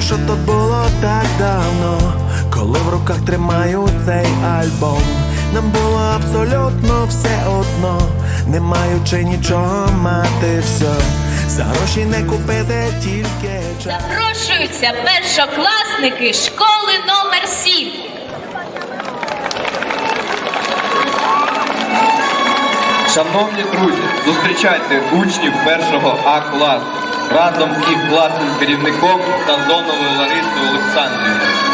що то було так давно, коли в руках тримаю цей альбом. Нам було абсолютно все одно, не маючи нічого мати все. За гроші не купити тільки час. Запрошуються першокласники школи номер 7. Шановні друзі, зустрічайте учнів першого А класу разом з їх класним керівником та зоновою Ларисою Олександрівною.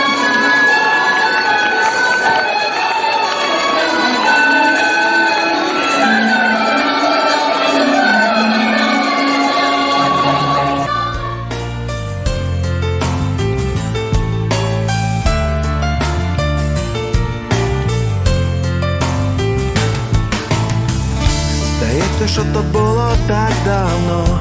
Що то було так давно,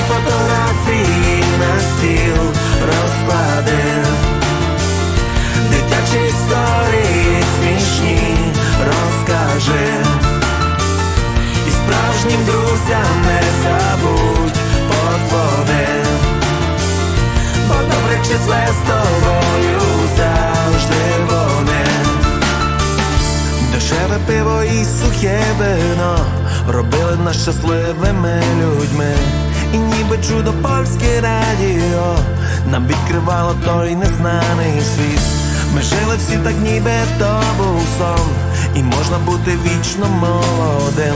І друзям не забудь подводи Бо добре чи зле з тобою завжди вони Дешеве пиво і сухе вино робили нас щасливими людьми. І ніби чудо польське радіо нам відкривало той незнаний світ. Ми жили всі так, ніби то був сон, і можна бути вічно молодим.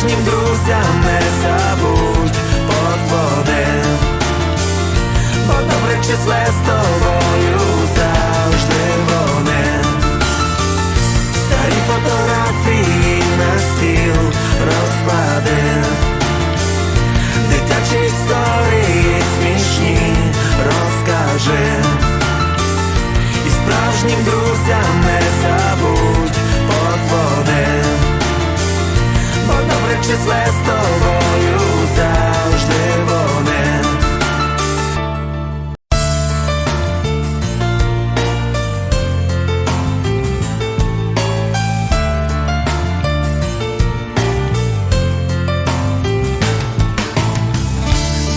Справжнім друзям не забудь. Подводи Бо добре числе з тобою добре з тобою завжди вони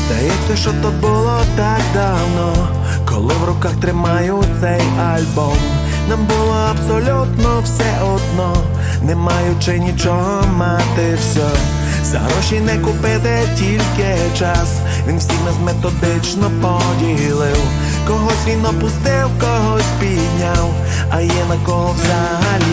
Здається, що то було так давно, коли в руках тримаю цей альбом. Нам було абсолютно все одно, не маючи нічого мати все. За гроші не купити тільки час. Він всіх нас методично поділив. Когось він опустив, когось підняв, а є на кого взагалі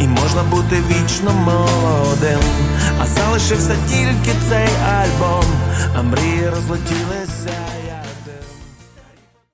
і можна бути вічно молодим. А залишився тільки цей альбом, а мрії розлетілися.